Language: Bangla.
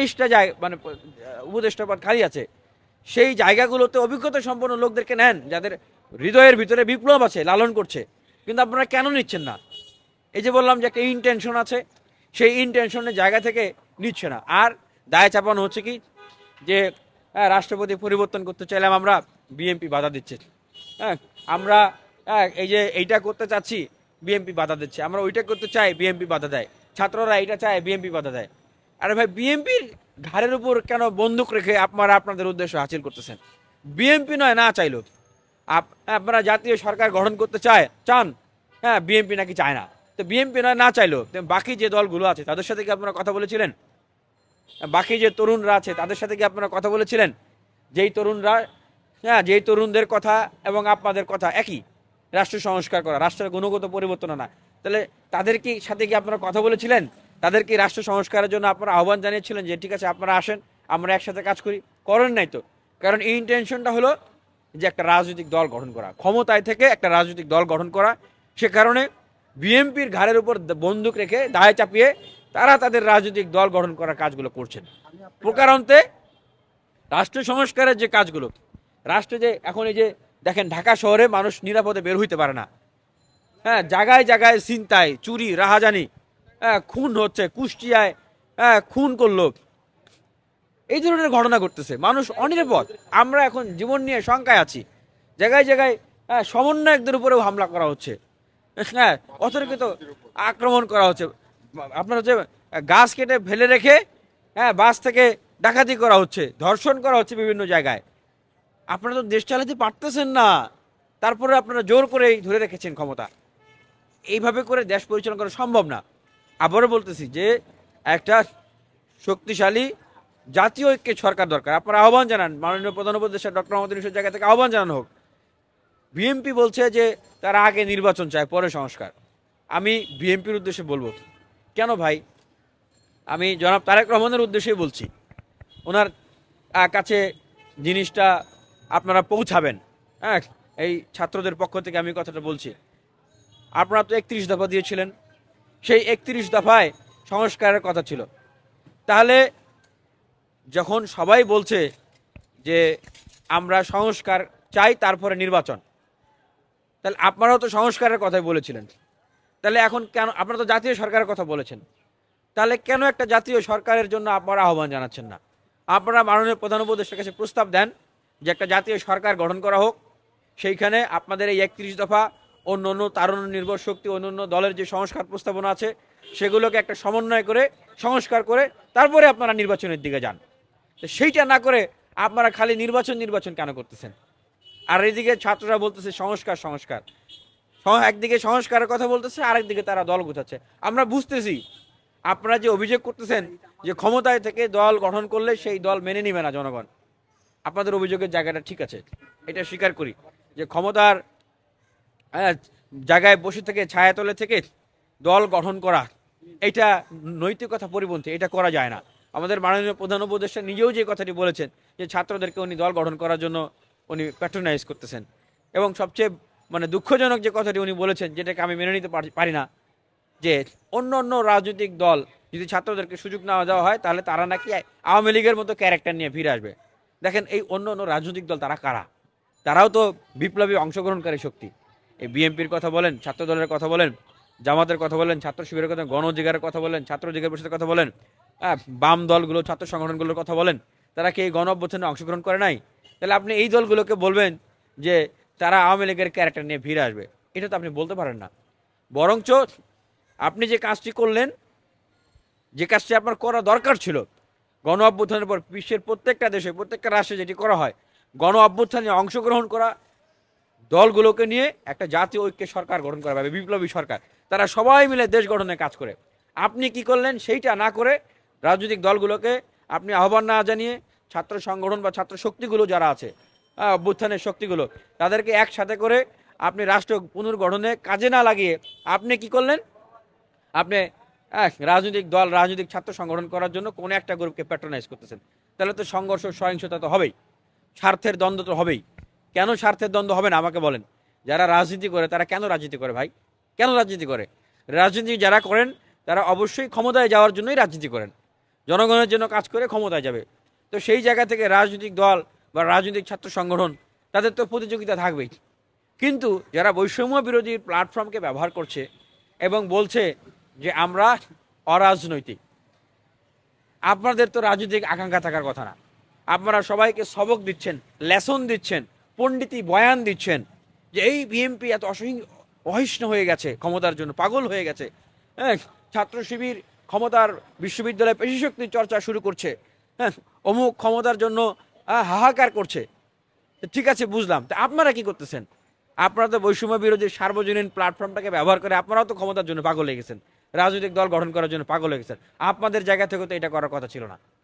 তেইশটা জায়গা মানে উপদেষ্টা পদ খালি আছে। সেই জায়গাগুলোতে অভিজ্ঞতা সম্পন্ন লোকদেরকে নেন, যাদের হৃদয়ের ভিতরে বিপ্লব আছে, লালন করছে। কিন্তু আপনারা কেন নিচ্ছেন না? এই যে বললাম যে একটা ইনটেনশন আছে, সেই ইনটেনশনের জায়গা থেকে নিচ্ছে না। আর দায় চাপানো হচ্ছে কি? যে রাষ্ট্রপতি পরিবর্তন করতে চাইলাম আমরা, বিএনপি বাধা দিচ্ছে। হ্যাঁ আমরা এই যে এইটা করতে চাচ্ছি, বিএনপি বাধা দিচ্ছে। আমরা ওইটা করতে চাই, বিএনপি বাধা দেয়। ছাত্ররা এইটা চায়, বিএনপি বাধা দেয়। আরে ভাই, বিএনপির ঘাড়ের উপর কেন বন্দুক রেখে আপনারা আপনাদের উদ্দেশ্য হাসিল করতেছেন? বিএনপি নয়, না চাইলো আপ- আপনারা জাতীয় সরকার গঠন করতে চায়, চান। হ্যাঁ বিএনপি নাকি চায় না। তো বিএনপি নয়, না চাইলো বাকি যে দলগুলো আছে, তাদের সাথে কি আপনারা কথা বলেছিলেন? বাকি যে তরুণরা আছে, তাদের সাথে কি আপনারা কথা বলেছিলেন? যেই তরুণরা হ্যাঁ যেই তরুণদের কথা এবং আপনাদের কথা একই। রাষ্ট্র সংস্কার করা, রাষ্ট্রের গুণগত পরিবর্তন না তাহলে তাদের কি সাথে কি আপনারা কথা বলেছিলেন? তাদের কি রাষ্ট্র সংস্কারের জন্য আপনারা আহ্বান জানিয়েছিলেন যে, ঠিক আছে, আপনারা আসেন, আমরা একসাথে কাজ করি। করেন নাই তো। কারণ এই ইন্টেনশনটা হলো যে, একটা রাজনৈতিক দল গঠন করা। ক্ষমতায় থেকে একটা রাজনৈতিক দল গঠন করা। সে কারণে বিএনপির ঘাড়ের উপর বন্দুক রেখে দায় চাপিয়ে তারা তাদের রাজনৈতিক দল গঠন করার কাজগুলো করছেন। প্রকারান্তে রাষ্ট্র সংস্কারের যে কাজগুলো, রাষ্ট্রে যে এখন এই যে দেখেন, ঢাকা শহরে মানুষ নিরাপদে বের হইতে পারে না। হ্যাঁ জায়গায় জায়গায় চিন্তায় চুরি, রাহাজানি খুন হচ্ছে, কুষ্টিয়ায় হ্যাঁ খুন করল। এই ধরনের ঘটনা ঘটতেছে। মানুষ অনিরাপদ। আমরা এখন জীবন নিয়ে শঙ্কায় আছি। জায়গায় জায়গায় হ্যাঁ সমন্বয়কদের উপরেও হামলা করা হচ্ছে। হ্যাঁ অতর্কিত আক্রমণ করা হচ্ছে। আপনার হচ্ছে, গাছ কেটে ফেলে রেখে হ্যাঁ বাস থেকে ডাকাতি করা হচ্ছে, ধর্ষণ করা হচ্ছে বিভিন্ন জায়গায়। আপনারা তো দেশ চালাতে পারতেছেন না। তারপরে আপনারা জোর করেই ধরে রেখেছেন ক্ষমতা। এইভাবে করে দেশ পরিচালনা করা সম্ভব না। আবারও বলতেছি যে একটা শক্তিশালী জাতীয় ঐক্যের সরকার দরকার। আপনারা আহ্বান জানান, মাননীয় প্রধান উপদেষ্টা ডক্টর মোহাম্মদ ইউনুসের জায়গা থেকে আহ্বান জানানো হোক। বিএনপি বলছে যে তারা আগে নির্বাচন চায়, পরে সংস্কার। আমি বিএনপির উদ্দেশ্যে বলব কেন ভাই? আমি জনাব তারেক রহমানের উদ্দেশ্যেই বলছি। ওনার কাছে জিনিসটা আপনারা পৌঁছাবেন। হ্যাঁ এই ছাত্রদের পক্ষ থেকে আমি কথাটা বলছি। আপনারা তো একত্রিশ দফা দিয়েছিলেন। সেই একত্রিশ দফায় সংস্কারের কথা ছিল। তাহলে যখন সবাই বলছে যে আমরা সংস্কার চাই তারপরে নির্বাচন, তাহলে আপনারাও তো সংস্কারের কথাই বলেছিলেন। তাহলে এখন কেন, আপনারা তো জাতীয় সরকারের কথা বলেছেন। তাহলে কেন একটা জাতীয় সরকারের জন্য আপনারা আহ্বান জানাচ্ছেন না? আপনারা মাননীয় প্রধান উপদেষ্টার কাছে প্রস্তাব দেন যে একটা জাতীয় সরকার গঠন করা হোক, সেইখানে আপনাদের এই একত্রিশ দফা অন্য অন্য তারুণ্য নির্ভর শক্তি অন্য অন্য দলের যে সংস্কার প্রস্তাবনা আছে, সেগুলোকে একটা সমন্বয় করে, সংস্কার করে তারপরে আপনারা নির্বাচনের দিকে যান। তো সেইটা না করে আপনারা খালি নির্বাচন নির্বাচন কেন করতেছেন? আর এদিকে ছাত্ররা বলতেছে সংস্কার সংস্কার। একদিকে সংস্কারের কথা বলতেছে, আরেকদিকে তারা দল গুছাচ্ছে। আমরা বুঝতেছি, আপনারা যে অভিযোগ করতেছেন যে ক্ষমতায় থেকে দল গঠন করলে সেই দল মেনে নিবে না জনগণ। আপনাদের অভিযোগের জায়গাটা ঠিক আছে, এটা স্বীকার করি যে ক্ষমতার জায়গায় বসে থেকে ছায়াতলে থেকে দল গঠন করা এটা নৈতিকতা পরিপন্থী, এটা করা যায় না। আমাদের মাননীয় প্রধান উপদেষ্টা নিজেও যে কথাটি বলেছেন, যে ছাত্রদেরকে উনি দল গঠন করার জন্য উনি প্যাট্রোনাইজ করতেছেন। এবং সবচেয়ে মানে দুঃখজনক যে কথাটি উনি বলেছেন, যেটাকে আমি মেনে নিতে পারি- পারি না, যে অন্য অন্য রাজনৈতিক দল যদি ছাত্রদেরকে সুযোগ না দেওয়া হয়, তাহলে তারা নাকি আওয়ামী লীগের মতো ক্যারেক্টার নিয়ে ফিরে আসবে। দেখেন, এই অন্য অন্য রাজনৈতিক দল তারা কারা? তারাও তো বিপ্লবী অংশগ্রহণকারী শক্তি। এই বিএনপির কথা বলেন ছাত্র দলের কথা বলেন জামাতের কথা বলেন ছাত্র শিবিরের কথা গণ অধিকারের কথা বলেন ছাত্র অধিকার পরিষদের কথা বলেন হ্যাঁ, বাম দলগুলো ছাত্র সংগঠনগুলোর কথা বলেন তারা কি এই গণ অভ্যুত্থানে অংশগ্রহণ করে নাই? তাহলে আপনি এই দলগুলোকে বলবেন যে তারা আওয়ামী লীগের ক্যারেক্টার নিয়ে ফিরে আসবে। এটা তো আপনি বলতে পারেন না। বরঞ্চ আপনি যে কাজটি করলেন যে কাজটি আপনার করা দরকার ছিল গণ অভ্যুত্থানের পর বিশ্বের প্রত্যেকটা দেশে প্রত্যেকটা রাষ্ট্রে যেটি করা হয় গণ অভ্যুত্থানে অংশগ্রহণ করা দলগুলোকে নিয়ে একটা জাতীয় ঐক্যের সরকার গঠন করা হবে, বিপ্লবী সরকার। তারা সবাই মিলে দেশ গঠনে কাজ করে। আপনি কি করলেন সেইটা না করে রাজনৈতিক দলগুলোকে আপনি আহ্বান না জানিয়ে ছাত্র সংগঠন বা ছাত্র শক্তিগুলো যারা আছে অভ্যুত্থানের শক্তিগুলো, তাদেরকে একসাথে করে আপনি রাষ্ট্র পুনর্গঠনে কাজে না লাগিয়ে আপনি কি করলেন? আপনি রাজনৈতিক দল, রাজনৈতিক ছাত্র সংগঠন করার জন্য কোনো একটা গ্রুপকে প্যাট্রোনাইজ করতেছেন। তাহলে তো সংঘর্ষ, সহিংসতা তো হবেই। স্বার্থের দ্বন্দ্ব তো হবেই। কেন স্বার্থের দ্বন্দ্ব হবে না? আমাকে বলেন। যারা রাজনীতি করে, তারা কেন রাজনীতি করে ভাই? কেন রাজনীতি করে? রাজনীতি যারা করেন, তারা অবশ্যই ক্ষমতায় যাওয়ার জন্যই রাজনীতি করেন। জনগণের জন্য কাজ করে ক্ষমতায় যাবে। তো সেই জায়গা থেকে রাজনৈতিক দল বা রাজনৈতিক ছাত্র সংগঠন, তাদের তো প্রতিযোগিতা থাকবেই। কিন্তু যারা বৈষম্য বিরোধী প্ল্যাটফর্মকে ব্যবহার করছে এবং বলছে যে আমরা অরাজনৈতিক, আপনাদের তো রাজনৈতিক আকাঙ্ক্ষা থাকার কথা না। আপনারা সবাইকে সবক দিচ্ছেন, লেসন দিচ্ছেন পণ্ডিতি বয়ান দিচ্ছেন যে এই বিএমপি এত অসহিং, অহিষ্ণ হয়ে গেছে ক্ষমতার জন্য, পাগল হয়ে গেছে। হ্যাঁ ছাত্র শিবির ক্ষমতার বিশ্ববিদ্যালয়ে পেশিশক্তি চর্চা শুরু করছে। হ্যাঁ অমুক ক্ষমতার জন্য হাহাকার করছে। ঠিক আছে, বুঝলাম। তা আপনারা কি করতেছেন? আপনারা তো বৈষম্য বিরোধী সার্বজনীন প্ল্যাটফর্মটাকে ব্যবহার করে আপনারাও তো ক্ষমতার জন্য পাগল হয়ে গেছেন। রাজনৈতিক দল গঠন করার জন্য পাগল হয়ে গেছেন। আপনাদের জায়গা থেকে তো এটা করার কথা ছিল না।